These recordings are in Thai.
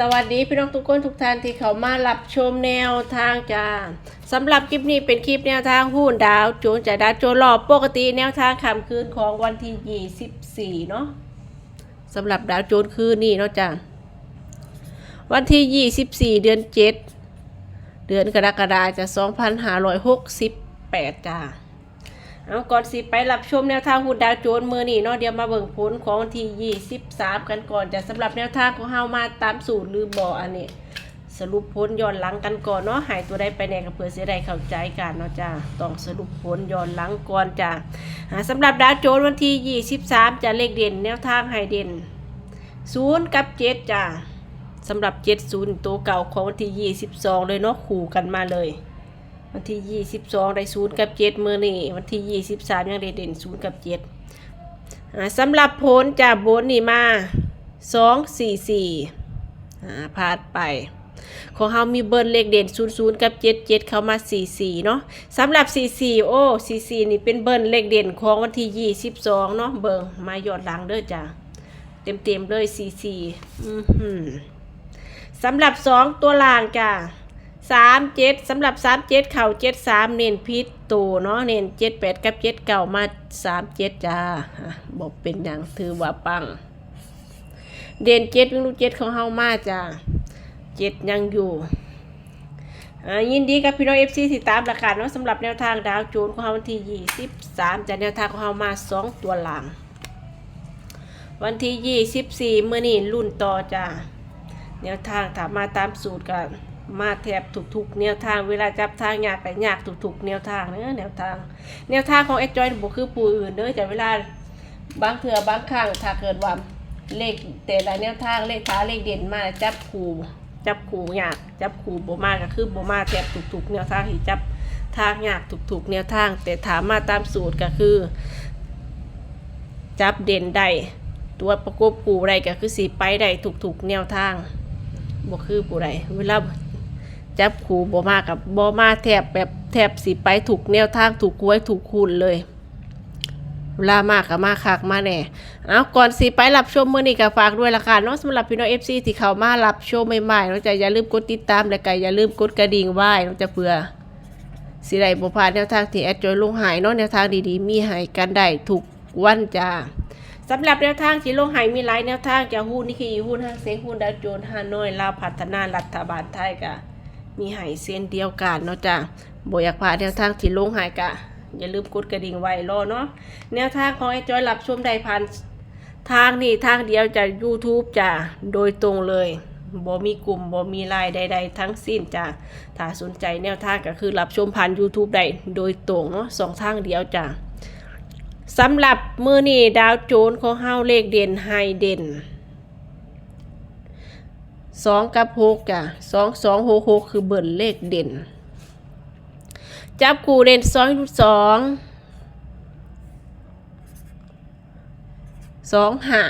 สวัสดีพี่น้องทุกคนทุกท่านที่เขามารับชมแนวทางจ้าสำหรับคลิปนี้เป็นคลิปแนวทางหุ้นดาวโจนจาดาวโจนรอบปกติแนวทางคำคืนของวันที่ 24 เนาะสำหรับดาวโจนคืนนี้เนาะจ้าวันที่ 24 เดือน 7 เดือนกรกฎาคมจะ 2568 จ้า เอาก่อนสิไปรับชมแนวทางหุ้นดาวโจนส์มือนี่เนาะเดี๋ยวมาเบิ่งผลของวันที่23 กันก่อนจะสำหรับแนวทางของเฮามาตามสูตรหรือบ่อันนี้ สรุปผลย้อนหลังกันก่อนเนาะหายตัวได้ไปแน่กับเพื่อเสียได้เข้าใจกันเนาะจ้าต้องสรุปผลย้อนหลังก่อนจ้าอ่าสำหรับดาวโจนส์วันที่23จะเลขเด่นแนวทางให้เด่น0กับ7จ้าสำหรับ 70 ตัวเก่าของวันที่22 เลยเนาะขู่กันมาเลย วันที่22ได้ศูนย์กับ7มือนี่วันที่23ยังได้เด่นศูนย์กับ7อ่าสำหรับผลจากบนนี่มา2 4 4อ่าพาดไป ของเฮามีเบิร์นเลขเด่น00กับ77เจ็ดเข้ามา44เนาะสำหรับ44โอ้44นี่เป็นเบิร์นเลขเด่นของวันที่22เนาะเบิ่งมายอดหลังเด้อจ้ะเต็มๆเลย44อือหือสำหรับ2ตัวล่างจ้ะ สามเจ็ดสำหรับสามเจ็ดเข่าเจ็ดสามเน้นพิษตูเนาะเน้นเจ็ดแปดกับเจ็ดเก่ามาสามเจ็ดจ้าบอกเป็นอย่างถือว่าปัง เด่นเจ็ดวิ่งลูกเจ็ดของเฮามาจ้าเจ็ดยังอยู่ยินดีกับพี่น้องเอฟซีติดตามราคาเนาะสำหรับแนวทางดาวโจนของเฮาวันที่ยี่สิบสามจากแนวทางของเฮามาสองตัวหลัง วันที่ยี่สิบสี่เมื่อนี่รุ่นต่อจ้าแนวทางถามมาตามสูตรกัน มาแทบทุกๆแนวทางเวลาจับทางยากไปยากทุกๆแนวทางเนื้อแนวทาง แนวทางของเอ็กจอยบุคือปูอื่นเด้อแต่เวลาบางเถื่อบางครั้งถ้าเกิดว่าเลขแต่ละแนวทางเลขท้าเลขเด่นมาจับคู่จับคู่ยากจับคู่บมาก็คือบมาแทบทุกๆแนวทางที่จับทางยากทุกๆแนวทาง แต่ถามมาตามสูตรก็คือ จับเด่นได้ตัวประกบคู่ได้ก็คือสีไปได้ทุกๆแนวทางบ่คือผู้ใดเวลา จับขู่บ่มากับบ่มาแทบแบบแทบสิไปถูกแนวทางถูกกล้วยถูกคูณเลยเวลามากกับมาคักมาแน่เอาก่อนสิไปรับชมมื้อนี้ก็ฝากด้วยละกันเนาะสำหรับพี่น้อง FC ที่เข้ามารับชมใหม่ๆเนาะจะอย่าลืมกดติดตามและก็อย่าลืมกดกระดิ่งไว้เนาะจะเพื่อสิได้บ่พลาดแนวทางที่แอดจอยลงหายเนาะแนวทางดีๆ มีให้กันได้ทุกวันจ้าสำหรับแนวทางที่ลงหายมีหลายแนวทางจะหุ้นนี่คือหุ้นห้างเซ็งหุ้นดาวโจนส์ฮานอยลาวพัฒนารัฐบาลไทยกะ มีหายเส้นเดียวกันเนาะจ้ะบ่อยากพลาดแนวทางที่ลงหายกะ อย่าลืมกดกระดิ่งไว้รอเนาะแนวทางของไอ้จอยรับชมได้ผ่านทางนี่ทางเดียวจาก YouTube จ้ะโดยตรงเลยบ่มีกลุ่มบ่มีไลน์ใด ๆ ทั้งสิ้นจ้ะถ้าสนใจแนวทางก็คือรับชมผ่าน YouTube ได้โดยตรงเนาะสองทางเดียวจ้ะสำหรับมือนี่ดาวโจนของเฮาเลขเด่นไฮเด่น สองกับหกจ้ะสองสองหกหกคือเบิ่นเลขเด่น จับคู่เด่นสองสองสองห้า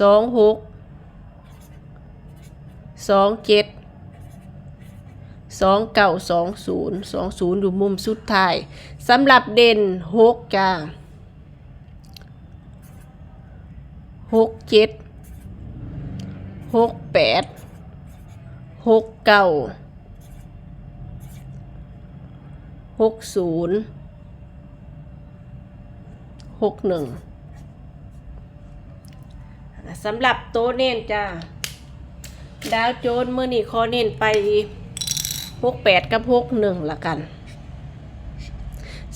สองหกสองเจ็ดสองเก้าสองศูนย์สองศูนย์อยู่มุมสุดท้ายสำหรับเด่นหกจ้าหกเจ็ด หกแปดหกเก้าหกศูนย์หกหนึ่งสำหรับโต๊ะเน้นจ้า ดาวโจนเมื่อนี้ขอเน้นไปหกแปดกับหกหนึ่งละกัน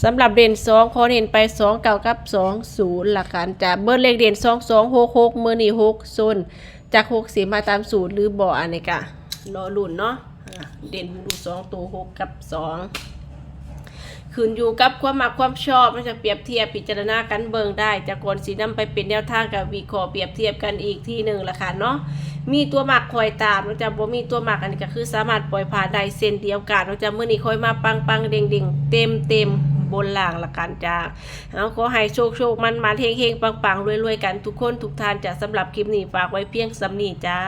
สำหรับเด่นสองขอเน้นไปสองเก้ากับสองศูนย์ละกันจ้ะเบิร์เลขเด่นสองสองหกหกเมื่อนี้หกโซนย์ จากหกสีมาตามสูตรหรือบ่ออันนี้กะรอลุ่นเนาะเด่นดูสองตัวหกกับสองขึ้นอยู่กับความมักความชอบมันจะเปรียบเทียบพิจารณากันเบิงได้จากก่อนสีนำไปเป็นแนวทางกับวิเคราะห์เปรียบเทียบกันอีกที่หนึ่งละค่ะเนาะมีตัวหมักคอยตามเราจะบ่มีตัวหมักอันนี้ก็คือสามารถปล่อยผ่านได้เส้นเดียวกันเราจะเมื่อนี้คอยมาปังปังเด้งเด้งเต็มเต็ม บนล่างละกันจ้าเอาขอให้โชคโชคมันมาเฮงเฮงปังปังรวยรวยกันทุกคนทุกท่านจ้ะสำหรับคลิปนี้ฝากไว้เพียงสำนีจ้า